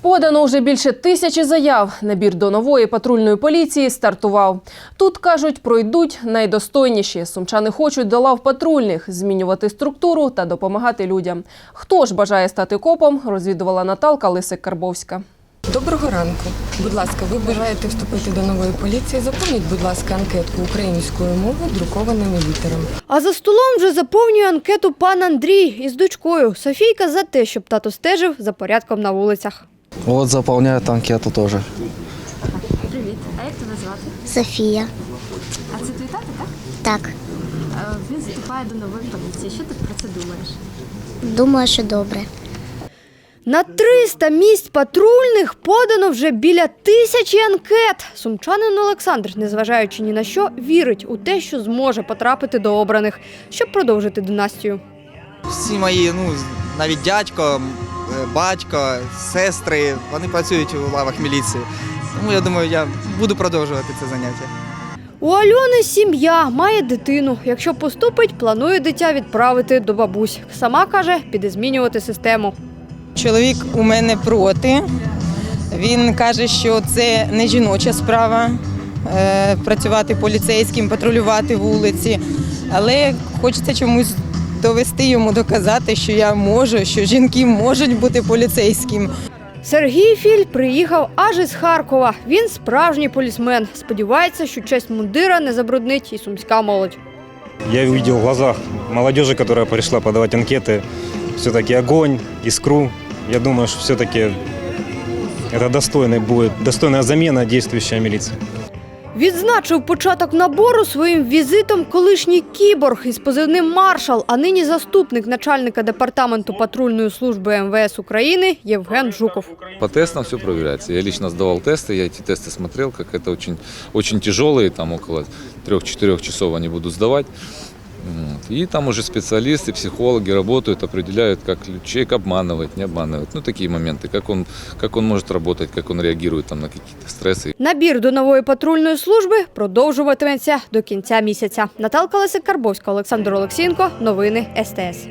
Подано вже більше тисячі заяв. Набір до нової патрульної поліції стартував. Тут кажуть, пройдуть найдостойніші. Сумчани хочуть до лав патрульних, змінювати структуру та допомагати людям. Хто ж бажає стати копом, розвідувала Наталка Лисик Карбовська. Доброго ранку. Будь ласка, ви бажаєте вступити до нової поліції? Заповніть, будь ласка, анкетку українською мовою друкованими літерами. А за столом вже заповнює анкету пан Андрій із дочкою. Софійка за те, щоб тато стежив за порядком на вулицях. Вот заполняют анкету тоже. Привіт, а як тебе звати? Софія. А це твій тато, так? Так, Е, Він вступає до нової поліції. Що ти про це думаєш? думаю, що добре. На 300 місць патрульних подано вже біля тисячі анкет. Сумчанин Олександр, незважаючи ні на що, вірить у те, що зможе потрапити до обраних, щоб продовжити династію. Всі мої, ну навіть дядько, батько, сестри, вони працюють у лавах міліції. Тому я думаю, я буду продовжувати це заняття. У Альони сім'я має дитину. Якщо поступить, планує дитя відправити до бабусь. Сама каже, піде змінювати систему. Чоловік у мене проти. Він каже, що це не жіноча справа е, працювати поліцейським, патрулювати вулиці. Але хочеться чомусь довести йому, доказати, що я можу, що жінки можуть бути поліцейським. Сергій Філь приїхав аж із Харкова. Він справжній полісмен. Сподівається, що честь мундира не забруднить і сумська молодь. Я увидел в глазах молодежи, которая пришла подавать анкеты, все-таки огонь, искру. Я думаю, что все-таки это достойный будет, достойная замена действующая милиция. Відзначив початок набору своїм візитом колишній кіборг із позивним маршал, а нині заступник начальника департаменту патрульної служби МВС України Євген Жуков. По тестам все проверяется. Я лично сдавал тесты, я эти тесты смотрел, как это очень, очень тяжелые, там около 3-4 часов они будут сдавать. Вот. И там уже специалисты, психологи работают, определяют, как человек обманывает, не обманывает. Ну, такие моменты, как он, как он может работать, как он реагирует там, на какие-то стрессы. Набір до нової патрульної служби продовжуватиметься до кінця місяця. Наталка Лесик Карбовська, Олександр Олексієнко. Новини СТС.